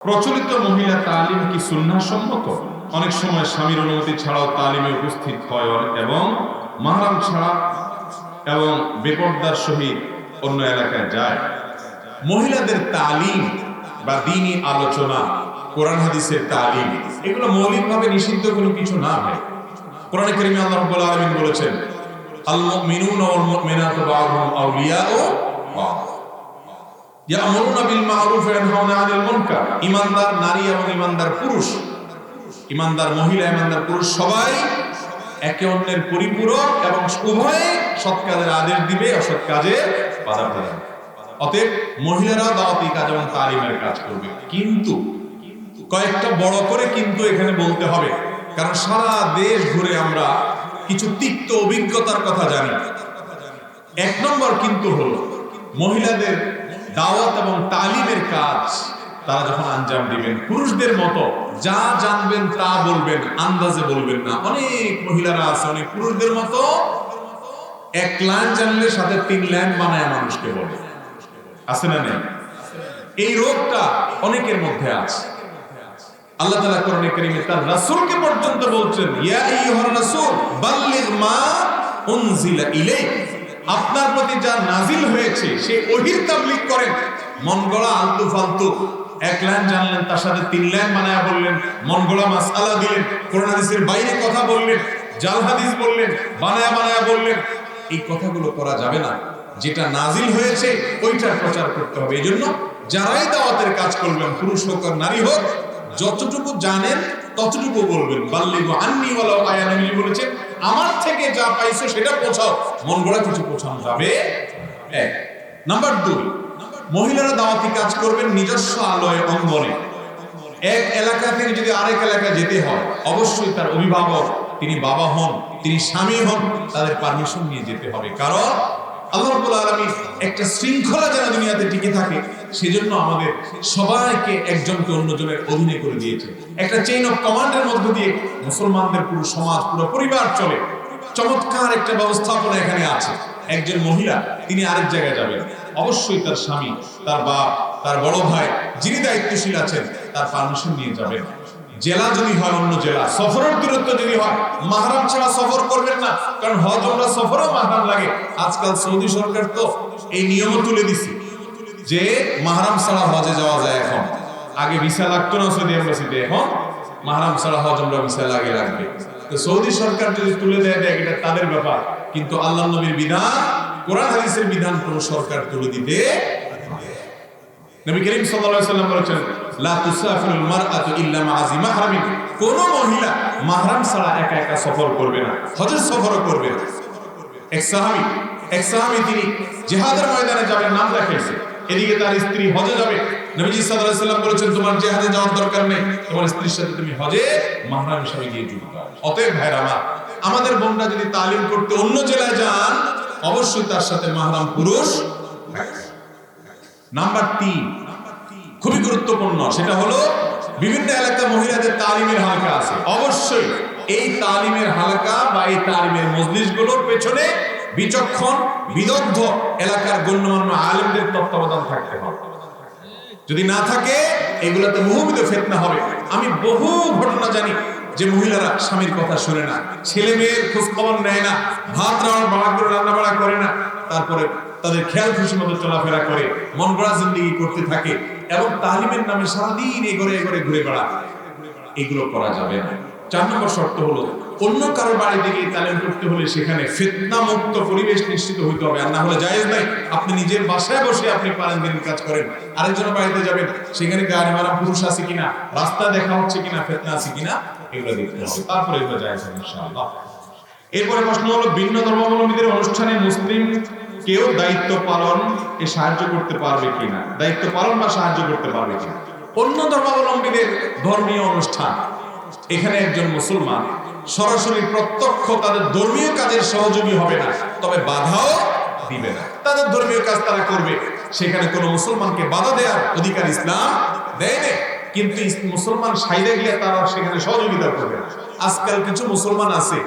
প্রচলিত মহিলা তালিম কি সুন্নাহ সম্মত? অনেক সময় স্বামীর অনুমতি ছাড়াও তালিমে উপস্থিত হয় এবং মাহারাম ছাড়া এবং বেপর্দার সহিত অন্য এলাকায় যায়। মহিলাদের তালিম বা দিনী আলোচনা, কোরআন হাদিসের তালিম, এগুলো মৌলিকভাবে নিষিদ্ধ কোনো কিছু না হয় কোরআন করিমে আল্লাহ বলেছেন আল মুমিনুনা ওয়াল মুমিনাতু বা'দুহুম ইয়ামুরুনা বিল মা'রুফ ওয়া ইয়ানহাউনা আনিল মুনকার। ঈমানদার নারী এবং ঈমানদার পুরুষ ঈমানদার মহিলা ঈমানদার পুরুষ সবাই একে অন্যের পরিপূরক এবং উভয়ে সৎ কাজের আদেশ দিবে, অসৎ কাজে বাধা প্রদান অতএব মহিলারাও দাওয়াতি কাজ এবং তালিমের কাজ করবে। কিন্তু কয়েকটা বড় করে কিন্তু এখানে বলতে হবে, কারণ সারা দেশ ঘুরে আমরা কিছু তিক্ত অভিজ্ঞতার কথা জানি। এক নম্বর কিন্তু হলো মহিলাদের দাওয়াত এবং তালিমের কাজ, তারা যখন আঞ্জাম দিবেন, পুরুষদের মতো যা জানবেন তা বলবেন, আন্দাজে বলবেন না। অনেক মহিলারা আছে, অনেক পুরুষদের মতো এক লাইন জানলে সাথে তিন লাইন বানায় মানুষকে বলে। আছে না নেই? এই রোগটা অনেকের মধ্যে আছে। আল্লাহ তাআলা কোরআনে কারীমে তার রাসূলকে পর্যন্ত বলছেন, ইয়া আইয়ুহার রাসূল, বাল্লিগ মা উনজিলা ইলাইক। আপনার প্রতি যা নাজিল হয়েছে, সে ওহির তাবলীগ করেন। মন গড়া আলতু ফালতু। এক লাইন জানলেন, তার সাথে তিন লাইন বানায়া বললেন, মন গড়া মাসআলা দিলেন, কোরআন হাদিসের বাইরে কথা বললেন, জাল হাদিস বললেন, বানায়া বানায়া বললেন। এই কথাগুলো করা যাবে না। যেটা নাজিল হয়েছে, ওইটার প্রচার করতে হবে। এই জন্য যারাই দাওয়াতের কাজ করবেন, পুরুষ হোক আর নারী হোক, যতটুকু জানেন, ততটুকু বলবেন। বাল্লিগু আন্নি ওয়ালাউ আয়া নবী বলেছেন আমার থেকে যা পাইছো সেটা পৌঁছাও। মন গড়া কিছু পৌঁছানো যাবে। এক। নাম্বার দুই, মহিলারা দাওয়াতি কাজ করবেন নিজস্ব আলোয়, অঙ্গনে। এক এলাকা থেকে যদি আরেক এলাকায় যেতে হয়, অবশ্যই তার অভিভাবক, তিনি বাবা হন, তিনি স্বামী হন, তাদের পারমিশন নিয়ে যেতে হবে। কারণ আল্লাহ আলামিন একটা শৃঙ্খলা যেন দুনিয়াতে টিকে থাকে সেজন্য আমাদের সবাইকে একজনকে অন্যজনের অধীনে করে দিয়েছে। একটা চেইন অফ কমান্ডের মধ্য দিয়ে মুসলমানদের পুরো সমাজ, পুরো পরিবার চলে। চমৎকার একটা ব্যবস্থাপনা এখানে আছে। একজন মহিলা, তিনি আরেক জায়গায় যাবেন। অবশ্যই তার স্বামী, তার বাপ, তার বড় ভাই, যিনি দায়িত্বশীল আছেন, তার পারমিশন নিয়ে যাবেন। জেলা যদি হয়, অন্য জেলা। সফরের দূরত্ব যদি হয়, মাহরাম ছাড়া সফর করবেন না। কারণ হজ আমরা সফরও মাহরাম লাগে। আজকাল সৌদি সরকার তো এই নিয়ম তুলে দিছে। যে মাহরাম ছাড়া হজে যাওয়া যায় এখন। আগে ভিসা লাগতো না সৌদি এম্বাসিতে, এখন মাহরাম ছাড়া হজ আমরা ভিসা লাগে লাগবে তো সৌদি সরকার যদি তুলে দেয় দেয় এটা তাদের ব্যাপার। কিন্তু আল্লাহ নবীর বিধান, কোরআন হাদিসের বিধান কোন সরকার তুলে দিতে নবী করিম সাল্লাল্লাহু আলাইহি সাল্লাম বলেছেন, লা তুসাফিরুল মারআতু ইল্লা মা মাহরামিন। কোন মহিলা মাহরাম ছাড়া একা একা সফর করবে না, হজের সফরও করবে না। এক সাহাবী এক সাহাবী তিনি জিহাদের ময়দানে যাবেন, নাম দেখাইছে এদিকে তার স্ত্রী হজে যাবে। নবীজি সাল্লাল্লাহু আলাইহি সাল্লাম বলেছেন, তোমার জিহাদে যাওয়ার দরকার নেই। তোমার স্ত্রীর সাথে তুমি হজে মাহরাম হিসেবে গিয়ে যুক্ত অতএব আমার, আমাদের বোনরা যদি তালিম করতে অন্য জেলায় যান, অবশ্যই তার সাথে মাহরাম পুরুষ নাম্বার তিন, খুবই গুরুত্বপূর্ণ, সেটা হলো বিভিন্ন এলাকা মহিলাদের তালিমের হালকা আছে। অবশ্যই এই তালিমের হালকা বা এই তালিমের মজলিসগুলোর পেছনে বিচক্ষণ, বিদগ্ধ এলাকার গণ্যমান্য আলেমদের তত্ত্বাবধান থাকতে হবে। যদি না থাকে, এগুলোতে বহুবিধ ফেতনা হবে। আমি বহু ঘটনা জানি যে মহিলারা স্বামীর কথা শুনে না, ছেলে মেয়ের খোঁজ খবর নেয় না, ভাত রান্না বাড়া করে রান্না করে না, তারপরে তাদের খেয়াল খুশি মতো চলাফেরা করে, মন গড়া জিন্দিগি করতে থাকে এবং তালিমের নামে সারাদিন এগরে এগরে ঘুরে বেড়া এগুলো করা যাবে না। চার নম্বর শর্ত হলো অন্য কারও বাড়িতে গিয়ে তালিম করতে হলে সেখানে ফিতনা মুক্ত পরিবেশ নিশ্চিত হইতে হবে। আর না হলে জায়েজ নাই। আপনি নিজের বাসায় বসে আপনি পারেন দিনের কাজ করেন। আরেকজনের বাড়িতে যাবেন, সেখানে গাড়ি মারা পুরুষ আছে কিনা, রাস্তা দেখা হচ্ছে কিনা, ফিতনা আছে কিনা, এগুলো দেখতে হবে। তারপরে এগুলো জায়েজ হবে ইনশাআল্লাহ। এরপরে প্রশ্ন হলো, ভিন্ন ধর্মাবলম্বীদের অনুষ্ঠানে মুসলিম কেউ দায়িত্ব পালন এ সাহায্য করতে পারবে কিনা? দায়িত্ব পালন বা সাহায্য করতে পারবে কিনা? অন্য ধর্মাবলম্বীদের ধর্মীয় অনুষ্ঠান। এখানে একজন মুসলমান সরাসরি প্রত্যক্ষ তাদের ধর্মীয় কাজের সহযোগী হবে না, তবে বাধাও দিবে না। তাদের ধর্মীয় কাজ তারা করবে। সেখানে কোনো মুসলমানকে বাধা দেওয়ার অধিকার ইসলাম দেয় না কিন্তু মুসলমান সাইডে গিয়ে তারা সেখানে সহযোগিতা করবে আজকাল কিছু মুসলমান আছে,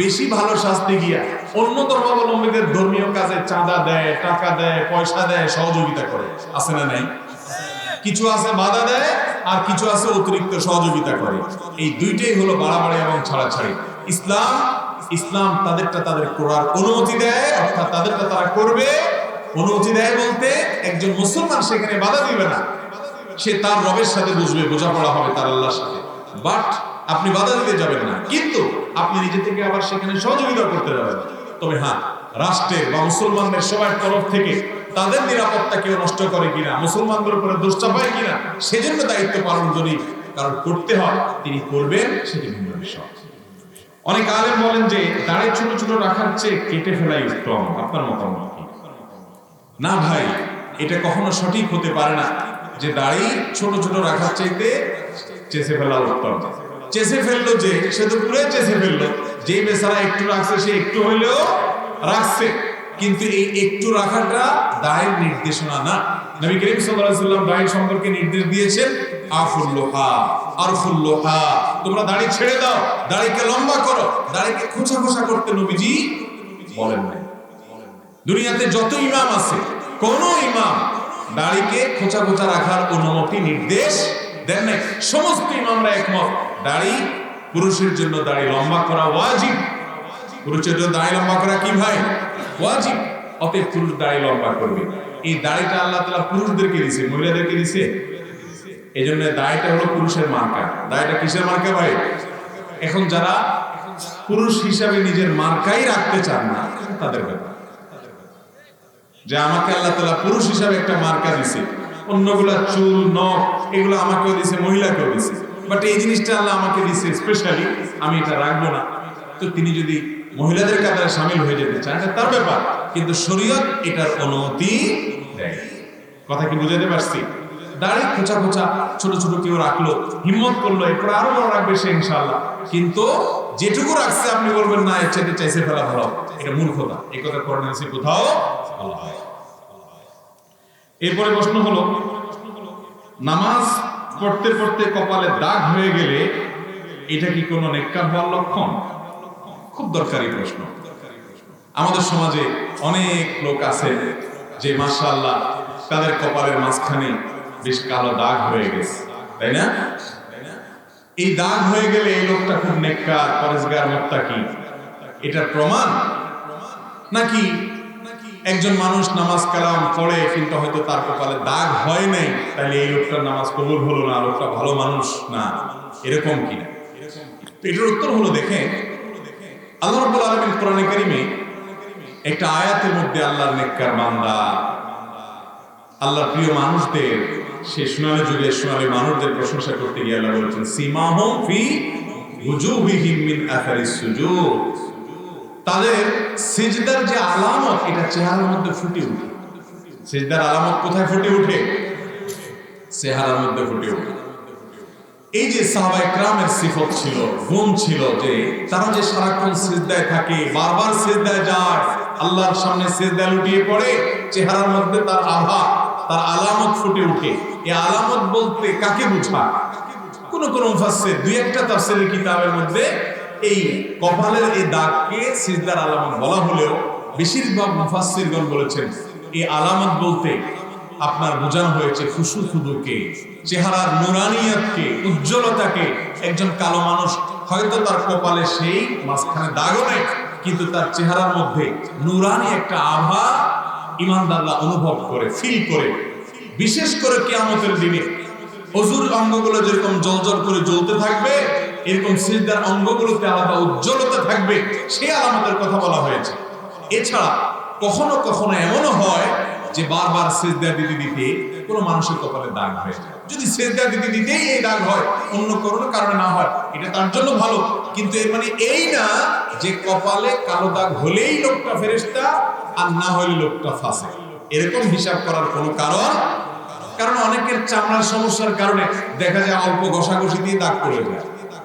বেশি ভালো শাস্তি গিয়া অন্য ধর্মাবলম্বীদের ধর্মীয় কাজে চাঁদা দেয়, টাকা দেয়, পয়সা দেয়, সহযোগিতা করে। আছে না নাই? কিছু আছে বাধা দেয় আর কিছু আছে অতিরিক্ত সহযোগিতা করে। এই দুইটাই হলো বাড়াবাড়ি এবং ছাড়াছাড়ি। ইসলাম ইসলাম তাদেরটা তাদের করার অনুমতি দেয়, অর্থাৎ তাদেরটা তারা করবে। অনুমতি দেয় বলতে একজন মুসলমান সেখানে বাধা দিবে না। সে তার রবের সাথে বুঝবে বোঝাপড়া হবে তার আল্লাহর সাথে। বাট আপনি বাধা দিতে যাবেন না। কিন্তু আপনি নিজে থেকে আবার সেখানে সহযোগিতা করতে যাবেন। তবে হ্যাঁ রাষ্ট্রের বা মুসলমানদের সবার তরফ থেকে তাদের নিরাপত্তা কেউ নষ্ট করে কিনা? মুসলমানদের উপরে দোষ চাপায় কিনা? সেজন্য দায়িত্ব পালন যদি কারণ করতে হয়, তিনি করবেন, সেটি ভিন্ন বিষয়। অনেক আলেম বলেন যে, দাড়ি ছোট ছোট রাখার চেয়ে কেটে ফেলাই উত্তম। আপনার মতামত কি? না ভাই, এটা কখনো সঠিক হতে পারে না যে দাড়ি ছোট ছোট রাখার চাইতে চেষে ফেলা উত্তম। চেষে ফেলল যে, সে তো পুরো চেষে ফেলল। যে বেচারা একটু রাখছে, সে একটু হইলেও রাখছে। কিন্তু এই একটু রাখাটা দায়ের নির্দেশনা না। নবী করিম সাল্লাম দায়ের সম্পর্কে নির্দেশ দিয়েছেন আফুল্লোহা আরফুল্লোহা তোমরা দাড়ি ছেড়ে দাও, দাড়িকে লম্বা করো, দাড়িকে খোঁচা খোঁচা করতে নবীজি বলেন নাই। দুনিয়াতে যত ইমাম আছে, কোন ইমাম দাড়িকে খোঁচা খোঁচা রাখার অনুমতি, নির্দেশ দেন নাই। সমস্ত ইমামরা একমত, দাড়ি পুরুষের জন্য দাড়ি লম্বা করা ওয়াজিব। পুরুষের দাড়ি লম্বা করা কি ভাই? ওয়াজিব। অতএব পুরুষ দাড়ি লম্বা করবে। এই দাড়িটা আল্লাহ তাআলা পুরুষদেরকে দিয়েছে মহিলাদেরকে দিয়েছে এই জন্য হলো পুরুষের মার্কা। কিসের মার্কা ভাই? এখন যারা পুরুষ হিসাবে নিজের মার্কাই রাখতে চান না তাদের ব্যাপার। যে আমাকে আল্লাহ তালা পুরুষ হিসাবে একটা মার্কা দিছে। অন্যগুলা চুল, নখ, এগুলো আমাকেও দিছে, মহিলাকেও দিছে। বাট এই জিনিসটা আল্লাহ আমাকে দিছে স্পেশালি আমি এটা রাখব না। তো তিনি যদি মহিলাদের কাতারে সামিল হয়ে যেতে চান তার ব্যাপার। কিন্তু শরীয়ত এটার অনুমতি দেয়। কথা কি বুঝাতে পারছি? দাড়ি খোঁচা খোঁচা ছোট ছোট কেউ রাখল, হিম্মত করল, এরপর আরও বড় রাখবে সে ইনশাল্লাহ কিন্তু যেটুকু রাখছে আপনি বলবেন, না, এর চাইতে চাইছে ফেলা ভালো। এটা মূর্খতা। এই কথা কোরআন হাদিসে কোথাও এরপরে প্রশ্ন হলো, নামাজ পড়তে পড়তে কপালে দাগ হয়ে গেলে এটা কি কোনো নেককার হওয়ার লক্ষণ? খুব দরকারি প্রশ্ন। আমাদের সমাজে অনেক লোক আছে যে মাশাআল্লাহ তাদের কপালের মাঝখানে বেশ কালো দাগ হয়ে গেছে, তাই না? এই দাগ হয়ে গেলে এই লোকটা খুব নেককার, পরেশগার, মোত্তাকি? এটার প্রমাণ? নাকি একজন মানুষ নামাজ কালাম পড়ে, কিন্তু হয়তো তার কপালে দাগ হয় নাই তাহলে এই লোকটার নামাজ কবুল হলো না, লোকটা ভালো মানুষ না? এরকম কি না এটার উত্তর হলো দেখে আল্লাহ রাব্বুল আলামিন কোরআনে কারিমে একটা আয়াতের মধ্যে আল্লাহর নেককার বান্দা, আল্লাহর প্রিয় মানুষদের, সে সোনালী যুগে সোনালী মানুষদের প্রশংসা করতে গিয়ে আল্লাহ বলেছেন, সীমাহম ফি উজুহিহিম মিন আথারিস সুজুদ। তাদের সিজদার যে আলামত, এটা চেহারার মধ্যে ফুটে ওঠে। সিজদার আলামত কোথায় ফুটে ওঠে? চেহারার মধ্যে ফুটে ওঠে। এই যে সাহাবাই ক্রামের সিফত ছিল, গুণ ছিল যে তারা যে সারাক্ষণ সিজদায় থাকে, বারবার সিজদায় যায়, আল্লাহর সামনে সিজদায় লুটিয়ে পড়ে, চেহারার মধ্যে তার আভা, তার আলামত ফুটে উঠে। এই আলামত বলতে কাকে বোঝায়? কোন কোন মুফাসসির দুই একটা তাফসীরের কিতাবের মধ্যে এই কপালের এই দাগকে সিজদার আলামত বলা হলেও বেশিরভাগ মুফাসসিরগণ বলেছেন, এই আলামত বলতে আপনার বোঝানো হয়েছে খুশু খুদুকে চেহারার নুরানিয়াতকে, উজ্জ্বলতাকে। একজন কালো মানুষ হয়তো তার কপালে সেই মাঝখানে দাগও নেই, কিন্তু তার চেহারার মধ্যে নুরানি একটা আভা ইমানদাররা অনুভব করে ফিল করে। বিশেষ করে কিয়ামতের দিনে অজুর অঙ্গগুলো যেরকম জলজল করে জ্বলতে থাকবে, এরকম সিজদার অঙ্গগুলোতে আলাদা উজ্জ্বলতা থাকবে সেই আলামতের কথা বলা হয়েছে। এছাড়া কখনো কখনো এমনও হয় যে বারবার সেজদা দিতে দিতে কোনো মানুষের কপালে দাগ হয়ে। যদি সেজদা দিতে দিতেই এই দাগ হয়, অন্য কোনো কারণে না হয়, এটা তার জন্য ভালো। কিন্তু এর মানে এই না যে কপালে কালো দাগ হলেই লোকটা ফেরেশতা আর না হলে লোকটা ফাঁসে এরকম হিসাব করার কোনো কারণ? কারণ অনেকের চামড়ার সমস্যার কারণে দেখা যায় অল্প ঘষাঘষি দিয়ে দাগ পড়ে যায়।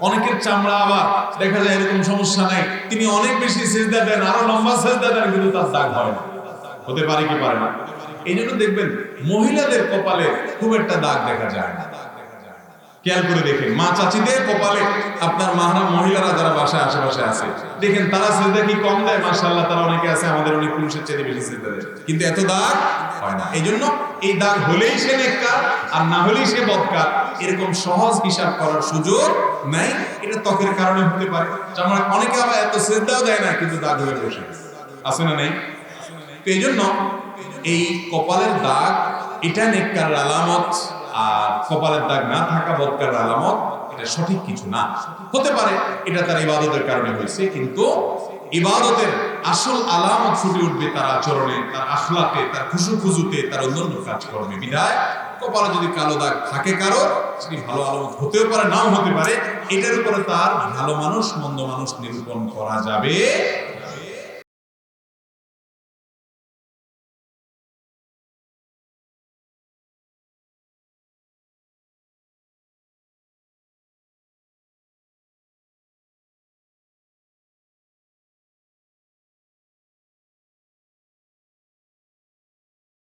অনেকের চামড়া আবার দেখা যায় এরকম সমস্যা নাই। তিনি অনেক বেশি সেজদা দেন, আরও লম্বা সেজদা দেন, কিন্তু তার দাগ হয় না। হতে পারে কি পারে না? এই জন্য দেখবেন মহিলাদের কপালে খুব একটা দাগ দেখা যায় না। খেয়াল করে দেখেন, মা চাচিদের কপালে আপনার মাহারাম মহিলারা যারা বাসায়, আশেপাশে আছে, দেখেন তারা সেজদা কি কম দেয়? মাশাআল্লাহ, তারা অনেকে আছে, আমাদের অনেক পুরুষের চেয়ে বেশি সেজদা দেয়। কিন্তু এত দাগ হয় না। এই জন্য এই দাগ হলেই সে নেককার, আর না হলেই সে বদকার। এরকম সহজ হিসাব করার সুযোগ নাই। এটা ত্বকের কারণে হতে পারে। যেমন অনেকে আবার এত শ্রদ্ধাও দেয় না, কিন্তু দাগ হয়ে বসে। আছে না নেই? তো এই জন্য এই কপালের দাগ, এটা নেককার আলামত, আর কপালের দাগ না থাকা বদকার আলামত, এটা সঠিক কিছু না। হতে পারে এটা তার ইবাদতের কারণে হয়েছে, কিন্তু ইবাদতের আসল আলামত ফুটে উঠবে তার আচরণে, তার আখলাকে, তার খুশু খুজুতে তার অন্যান্য কাজকর্মে। বিদায়, কপালে যদি কালো দাগ থাকে কারও, সেটি ভালো আলামত হতেও পারে, নাও হতে পারে, এটার উপরে তার ভালো মানুষ, মন্দ মানুষ নিরূপণ করা যাবে